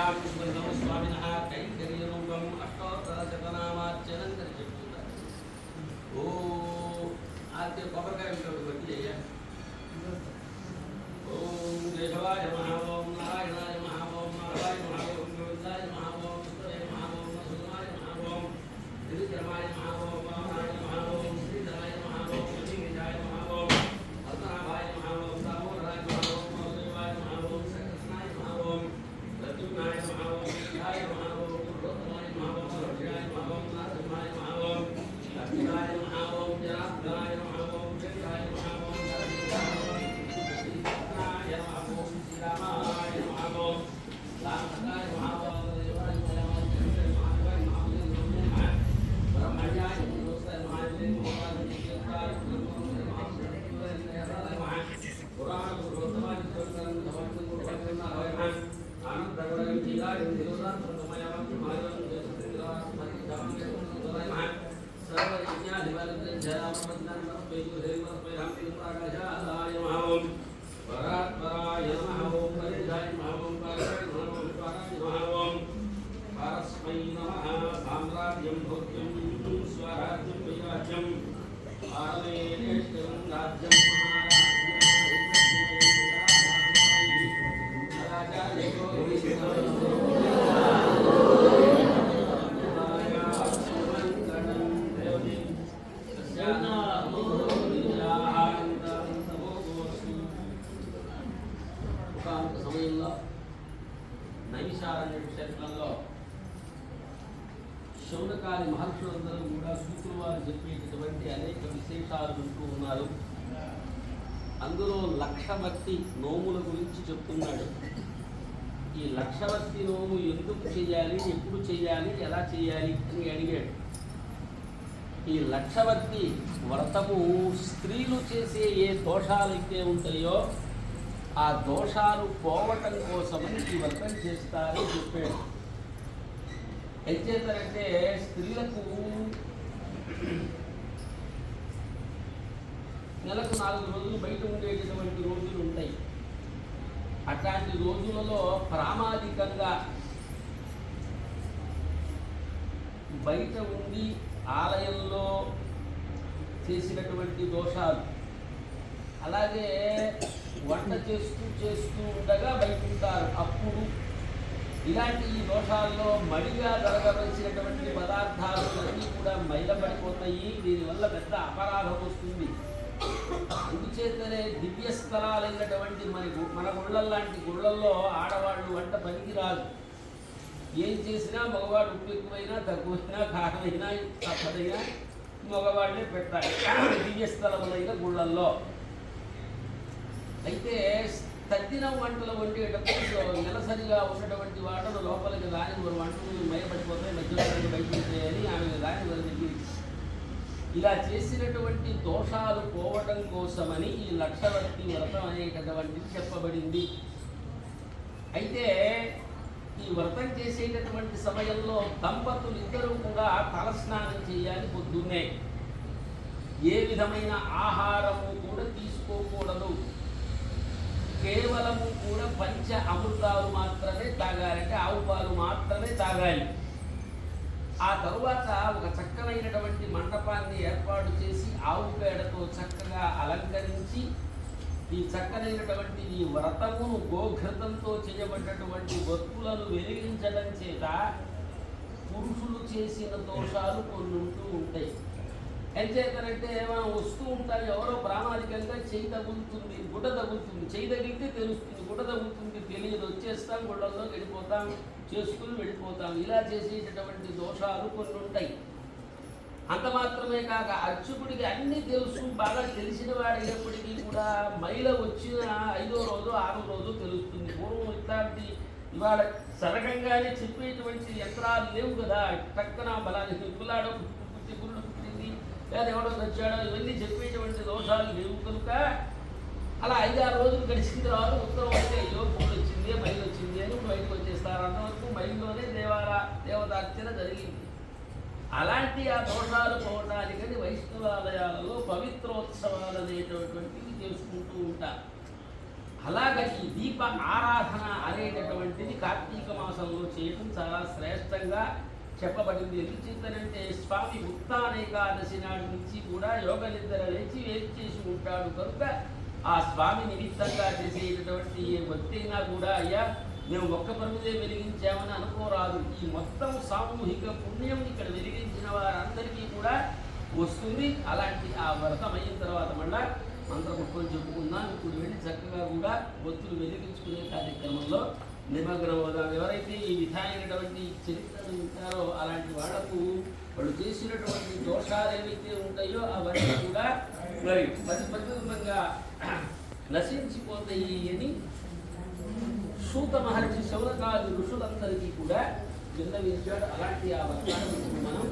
values United. శౌనకాది మహర్షులందరూ కూడా సూతులు వారు చెప్పేటటువంటి అనేక విశేషాలు వింటూ ఉన్నారు. అందులో లక్షవర్తి నోముల గురించి చెప్తున్నాడు. ఈ లక్షవర్తి నోము ఎందుకు చేయాలి ఎప్పుడు చేయాలి ఎలా చేయాలి అని అడిగాడు. ఈ లక్షవర్తి వ్రతము స్త్రీలు చేసే ఏ దోషాలైతే ఉంటాయో ఆ దోషాలు పోవటం కోసమని ఈ వ్రతం చేస్తారని చెప్పాడు. ఏం చేస్తారంటే స్త్రీలకు నెలకు నాలుగు రోజులు బయట ఉండేటటువంటి రోజులు ఉంటాయి. అట్లాంటి రోజులలో ప్రామాదికంగా బయట ఉండి ఆలయంలో చేసినటువంటి దోషాలు. అలాగే వంట చేస్తూ చేస్తూ ఉండగా బయట ఉంటారు. అప్పుడు ఇలాంటి ఈ దోషాల్లో మడిగా జరగవలసినటువంటి పదార్థాలు అన్నీ కూడా మైలపడిపోతాయి దీనివల్ల పెద్ద అపరాధం వస్తుంది. అందుచేతనే దివ్య స్థలాలైనటువంటి మన మన గుళ్ళ లాంటి గుళ్ళల్లో ఆడవాళ్ళు వంట పనికిరాదు. ఏం చేసినా మగవాడు ఉప్పు ఎక్కువైనా తక్కువైనా కారమైనా తప్పదైనా మగవాళ్ళే పెట్టాలి దివ్య స్థలములైన గుళ్ళల్లో. అయితే తగ్గిన వంటలు వండేటప్పుడు నెలసరిగా ఉన్నటువంటి వాటలు లోపలికి రాని మరి వంటలు భయపడిపోతాయి మధ్యలో బయటపడతాయని అని ఆమె రాని వారి ఇలా చేసినటువంటి దోషాలు పోవటం కోసమని ఈ లక్షవర్తి వ్రతం అనేటటువంటిది చెప్పబడింది. అయితే ఈ వ్రతం చేసేటటువంటి సమయంలో దంపతులు ఇద్దరు కూడా తలస్నానం చేయాలి పొద్దున్నే. ఏ విధమైన ఆహారము కూడా తీసుకోకూడదు. కేవలము కూడా పంచ అమృతాలు మాత్రమే తాగాలంటే ఆవు పాలు మాత్రమే తాగాలి. ఆ తరువాత ఒక చక్కనైనటువంటి మండపాన్ని ఏర్పాటు చేసి ఆవు పేడతో చక్కగా అలంకరించి ఈ చక్కనైనటువంటి ఈ వ్రతమును గోఘృతంతో చేయబడ్డటువంటి వస్తువులను వెలిగించడం చేత పురుషులు చేసిన దోషాలు కొన్ని ఉంటూ ఉంటాయి. ఎంచేతనంటే మనం వస్తూ ఉంటాం ఎవరో ప్రామాణికంగా చేయి తగులుతుంది గుడ్డ తగులుతుంది చేయి తగిలితే తెలుస్తుంది గుడ్డ తగులుతుంది తెలియదు వచ్చేస్తాం గుడ్డల్లో వెళ్ళిపోతాం చేసుకుని వెళ్ళిపోతాం. ఇలా చేసేటటువంటి దోషాలు కొన్ని ఉంటాయి. అంత మాత్రమే కాక అర్చకుడికి అన్ని తెలుసు బాగా తెలిసిన వాడైనప్పటికీ కూడా మైల వచ్చిన ఐదో రోజు ఆరో రోజు తెలుస్తుంది. పూర్వం ఇట్లాంటి ఇవాళ సరగంగానే చెప్పేటువంటి యంత్రాలు లేవు కదా టక్కన బలాన్ని పిల్లాడో లేదా ఎవడో వచ్చాడో ఇవన్నీ చెప్పేటువంటి దోషాలు లేవు కనుక అలా ఐదారు రోజులు గడిచిన తర్వాత ఉత్తరం వస్తే అయ్యో పూలు వచ్చింది మైలు వచ్చింది అని బయటకు వచ్చేస్తారు. అంతవరకు మైల్లోనే దేవాల దేవతార్చన జరిగింది. అలాంటి ఆ దోషాలు పోవడానికని వైష్ణవాలయాలలో పవిత్రోత్సవాలు అనేటటువంటివి చేసుకుంటూ ఉంటారు. అలాగే ఈ దీప ఆరాధన అనేటటువంటిది కార్తీక మాసంలో చేయటం చాలా శ్రేష్టంగా చెప్పబడింది. ఎందుకు చెప్తానంటే స్వామి ఉత్తానేకాదశి నాటి నుంచి కూడా యోగ నిద్ర లేచి వేచి చేసి ఉంటాడు. కనుక ఆ స్వామి నిమిత్తంగా చేసేటటువంటి ఏ భక్తి అయినా కూడా అయ్యా మేము ఒక్క పరుగుదే వెలిగించామని అనుకోరాదు. ఈ మొత్తం సామూహిక పుణ్యం ఇక్కడ వెలిగించిన వారందరికీ కూడా వస్తుంది. అలాంటి ఆ వ్రతం అయిన తర్వాత మళ్ళా మంత్రపుష్పం చెప్పుకుందాం. ఇప్పుడు వెళ్ళి చక్కగా కూడా ఒత్తులు వెలిగించుకునే కార్యక్రమంలో నిమగ్నం ఎవరైతే ఈ విధమైనటువంటి చరిత్రను ఉంటారో అలాంటి వాళ్ళకు వాళ్ళు చేసినటువంటి దోషాలు ఏవైతే ఉంటాయో అవన్నీ కూడా మరి పది పద్ధతంగా నశించిపోతాయి అని సూత మహర్షి శౌనకాది ఋషులందరికీ కూడా విన్నవించాడు. అలాంటి ఆ వర్గాన్ని మనం